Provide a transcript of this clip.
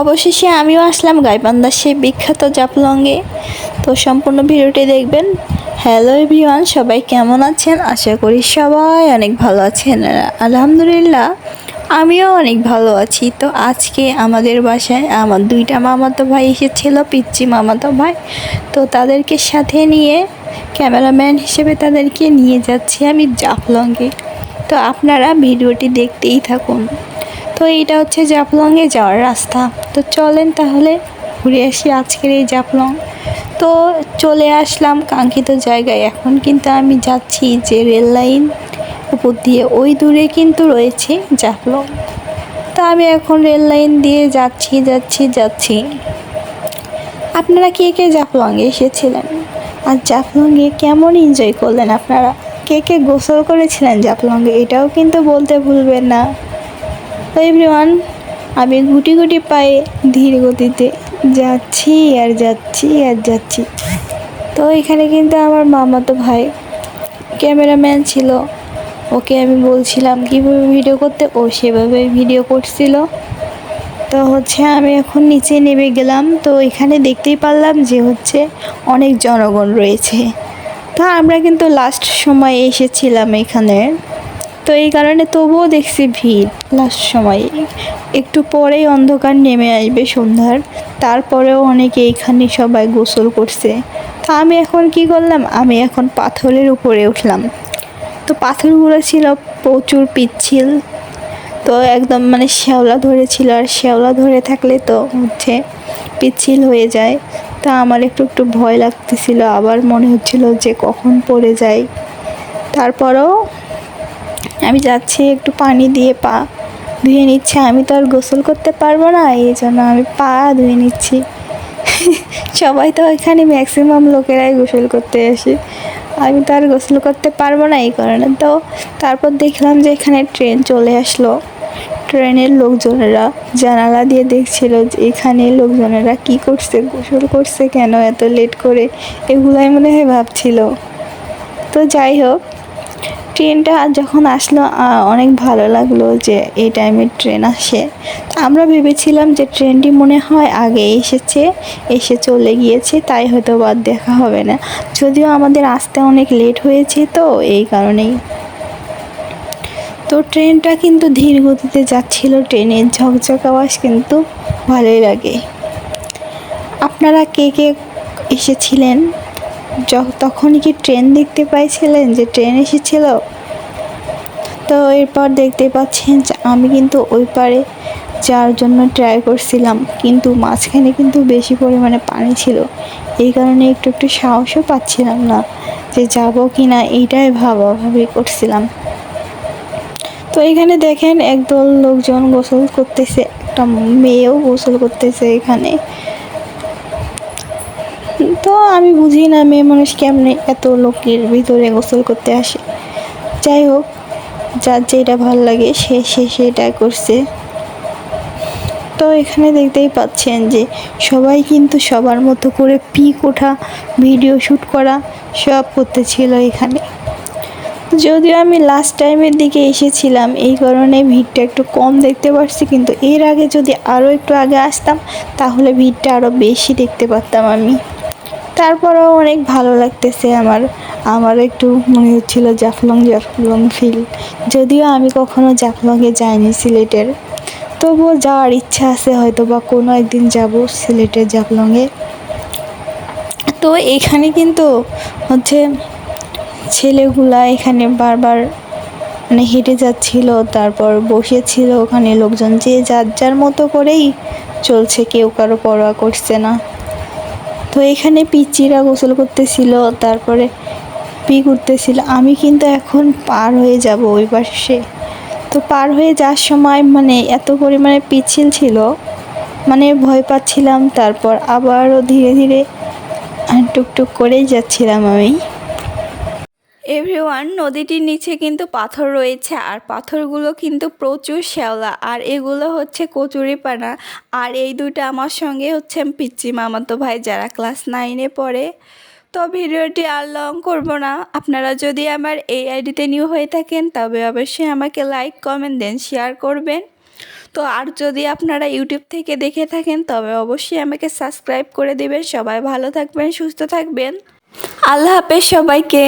অবশেষে আমিও আসলাম গাইবান্ধার সেই বিখ্যাত জাপলংয়ে তো সম্পূর্ণ ভিডিওটি দেখবেন। হ্যালো এভরিওয়ান, সবাই কেমন আছেন? আশা করি সবাই অনেক ভালো আছেন। আলহামদুলিল্লাহ, আমিও অনেক ভালো আছি। তো আজকে আমাদের বাসায় আমার দুইটা মামাতো ভাই এসেছিল, পিচ্চি মামাতো ভাই। তো তাদেরকে সাথে নিয়ে ক্যামেরাম্যান হিসেবে তাদেরকে নিয়ে যাচ্ছি আমি জাফলংয়ে। তো আপনারা ভিডিওটি দেখতেই থাকুন। তো এইটা হচ্ছে জাফলংয়ে যাওয়ার রাস্তা। তো চলেন তাহলে ঘুরে আসি আজকের এই জাফলং। তো চলে আসলাম কাঙ্ক্ষিত জায়গায়। এখন কিন্তু আমি যাচ্ছি যে রেল লাইন উপর দিয়ে। ওই দূরে কিন্তু রয়েছে জাফলং। তো আমি এখন রেল লাইন দিয়ে যাচ্ছি যাচ্ছি যাচ্ছি। আপনারা কে কে জাফলংয়ে এসেছিলেন? আর জাফলংয়ে কেমন এনজয় করলেন আপনারা? কে কে গোসল করেছিলেন জাফলংয়ে? এটাও কিন্তু বলতে ভুলবেন না। এভরিওয়ান আমি গুটি গুটি পায়ে ধীর গতিতে যাচ্ছি আর যাচ্ছি আর যাচ্ছি। তো এখানে কিন্তু আমার মামাতো ভাই ক্যামেরাম্যান ছিল। ওকে আমি বলছিলাম কীভাবে ভিডিও করতে, ও সেভাবে ভিডিও করছিল। তো হচ্ছে আমি এখন নিচে নেমে গেলাম। তো এখানে দেখতেই পারলাম যে হচ্ছে অনেক জনগণ রয়েছে। তো আমরা কিন্তু লাস্ট সময় এসেছিলাম এখানে। তো এই কারণে তবুও দেখছি ভিড় লাস্ট সময়। একটু পরেই অন্ধকার নেমে আসবে সন্ধ্যার, তারপরেও অনেকে এইখানে সবাই গোসল করছে। তো আমি এখন কি করলাম? আমি এখন পাথরের উপরে উঠলাম। তো পাথরগুলো ছিল প্রচুর পিচ্ছিল, তো একদম মানে শ্যাওলা ধরেছিল, আর শ্যাওলা ধরে থাকলে তো হচ্ছে পিচ্ছিল হয়ে যায়। তা আমার একটু একটু ভয় লাগতেছিল, আবার মনে হচ্ছিল যে কখন পড়ে যায়। তারপরেও আমি যাচ্ছি, একটু পানি দিয়ে পা ধুয়ে নিচ্ছি। আমি তো আর গোসল করতে পারব না, এই জন্য আমি পা ধুয়ে নিচ্ছি। সবাই তো এখানে ম্যাক্সিমাম লোকেরাই গোসল করতে আসে। আমি তো আর গোসল করতে পারব না, এই কারণে তো তারপর দেখলাম যে এখানে ট্রেন চলে আসলো। ট্রেনের লোকজনেরা জানালা দিয়ে দেখছিল যে এখানে লোকজনেরা কি করছে, গোসল করছে কেন এত লেট করে, এগুলাই মনে হয় ভাবছিল। তো যাই হোক ট্রেনটা যখন আসলো অনেক ভালো লাগল যে এই টাইমে ট্রেন আসে। আমরা ভেবেছিলাম যে ট্রেনটি মনে হয় আগে এসেছে, এসে চলে গিয়েছে, তাই হয়তো বাদ দেখা হবে না। যদিও আমাদের আসতে অনেক লেট হয়েছে তো, এই কারণেই। তো ট্রেনটা কিন্তু ধীর গতিতে যাচ্ছিল, ট্রেনের ঝকঝক আওয়াজ কিন্তু ভালোই লাগে। আপনারা কে কে এসেছিলেন? তখনই কি ট্রেন দেখতে পাইছিলেন যে ট্রেন এসেছিল? তো এরপর দেখতে পাচ্ছেন যে আমি কিন্তু ওই পারে যাওয়ার জন্য ট্রাই করছিলাম, কিন্তু মাঝখানে কিন্তু বেশি পরিমাণে পানি ছিল। এই কারণে একটু একটু সাহসও পাচ্ছিলাম না যে যাব কি না এইটাই ভাবাভাবি করছিলাম। তো এখানে দেখেন একদল লোকজন গোসল করতেছে, একটা মেয়েও গোসল করতেছে এখানে। তো আমি বুঝি না মেয়ে মানুষ কেমনে এত লোকের ভিতরে গোসল করতে আসে। যাই হোক, যার যেটা ভালো লাগে সে সে সেটাই করছে। তো এখানে দেখতেই পাচ্ছেন যে সবাই কিন্তু সবার মতো করে পিক ওঠা, ভিডিও শ্যুট করা সব করতেছিল এখানে। যদিও আমি লাস্ট টাইমের দিকে এসেছিলাম, এই কারণে ভিড়টা একটু কম দেখতে পাচ্ছি কিন্তু এর আগে যদি আরও একটু আগে আসতাম, তাহলে ভিড়টা আরও বেশি দেখতে পারতাম আমি। তারপরেও অনেক ভালো লাগতেছে আমার। আমার একটু মনে হচ্ছিল জাফলং জাফলং ফিল যদিও আমি কখনো জাফলংয়ে যাইনি সিলেটের। তবুও যাওয়ার ইচ্ছা আছে হয়তো বা কোনো একদিন যাব সিলেটের জাফলংয়ে। তো এখানে কিন্তু হচ্ছে ছেলেগুলা এখানে বারবার মানে হেঁটে যাচ্ছিল, তারপর বসেছিল ওখানে লোকজন যে যার যার মতো করেই চলছে, কেউ কারও পরোয়া করছে না। তো এখানে পিচিরা গোসল করতেছিল, তারপরে পি করতেছিল। আমি কিন্তু এখন পার হয়ে যাব ওই পাশে। তো পার হয়ে যাওয়ার সময় মানে এত পরিমাণে পিছিল ছিল মানে ভয় পাচ্ছিলাম। তারপর আবারও ধীরে ধীরে টুকটুক করেই যাচ্ছিলাম আমি। এভরিওয়ান নদীটির নিচে কিন্তু পাথর রয়েছে আর পাথরগুলো কিন্তু প্রচুর শ্যাওলা আর এগুলো হচ্ছে কচুরিপানা আর এই দুটো আমার সঙ্গে হচ্ছে পিচ্চি মামাতো ভাই যারা ক্লাস নাইনে পড়ে। তো ভিডিওটি আর লং করব না। আপনারা যদি আমার এই আইডিতে নিউ হয়ে থাকেন, তবে অবশ্যই আমাকে লাইক কমেন্ট দেন শেয়ার করবেন। তো আর যদি আপনারা ইউটিউব থেকে দেখে থাকেন, তবে অবশ্যই আমাকে সাবস্ক্রাইব করে দেবেন। সবাই ভালো থাকবেন, সুস্থ থাকবেন। আল্লাহ হাফেজ সবাইকে।